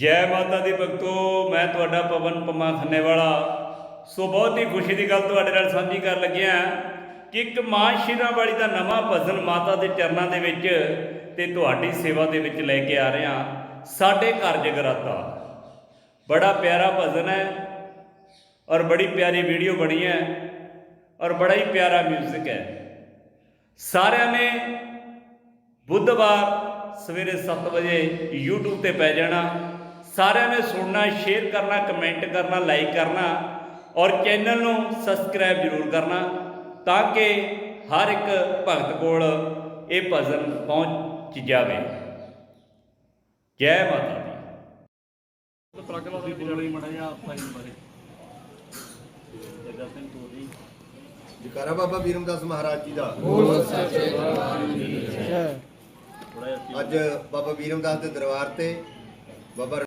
ਜੈ ਮਾਤਾ ਦੀ ਭਗਤੋ, ਮੈਂ ਤੁਹਾਡਾ ਪਵਨ ਪਮਾ ਖੰਨੇ ਵਾਲਾ ਸੋ ਬਹੁਤ ਹੀ ਖੁਸ਼ੀ ਦੀ ਗੱਲ ਤੁਹਾਡੇ ਨਾਲ ਸਾਂਝੀ ਕਰਨ ਲੱਗਿਆ ਕਿ ਇੱਕ ਮਾਂ ਸ਼ੀਰਾਂ ਵਾਲੀ ਦਾ ਨਵਾਂ ਭਜਨ ਮਾਤਾ ਦੇ ਚਰਨਾਂ ਦੇ ਵਿੱਚ ਤੇ ਤੁਹਾਡੀ ਸੇਵਾ ਦੇ ਵਿੱਚ ਲੈ ਕੇ ਆ ਰਿਹਾ ਸਾਡੇ ਘਰ ਜਗਰਾਤਾ। ਬੜਾ ਪਿਆਰਾ ਭਜਨ ਹੈ ਔਰ ਬੜੀ ਪਿਆਰੀ ਵੀਡੀਓ ਬਣੀ ਹੈ ਔਰ ਬੜਾ ਹੀ ਪਿਆਰਾ 뮤직 ਹੈ। ਸਾਰਿਆਂ ਨੇ ਬੁੱਧਵਾਰ ਸਵੇਰੇ 7 ਵਜੇ YouTube ਤੇ ਪੈ ਜਾਣਾ। ਸਾਰਿਆਂ ਨੇ ਸੁਣਨਾ ਸ਼ੇਅਰ ਕਰਨਾ ਕਮੈਂਟ ਕਰਨਾ ਲਾਈਕ ਕਰਨਾ ਔਰ ਚੈਨਲ ਨੂੰ ਸਬਸਕ੍ਰਾਈਬ ਜ਼ਰੂਰ ਕਰਨਾ ਤਾਂ ਕਿ ਹਰ ਇੱਕ ਭਗਤ ਕੋਲ ਇਹ ਭਜਨ ਪਹੁੰਚ ਜਾਵੇ। ਜੈ ਮਾਤਾ ਦੀ। ਪ੍ਰਗਟ ਦੀ ਬੋਲੀ ਮੜਾ ਜਾ ਸਾਈਨ ਬਾਰੇ ਜਗਾ ਸਿੰਘ ਤੋਰੀ ਜਕਾਰਾ ਬਾਬਾ ਵੀਰਮਦਾਸ ਮਹਾਰਾਜ ਜੀ ਦਾ। ਥੋੜਾ ਜਿਹਾ ਅੱਜ ਬਾਬਾ ਵੀਰਮਦਾਸ ਦੇ ਦਰਬਾਰ ਤੇ ਬਾਬਾ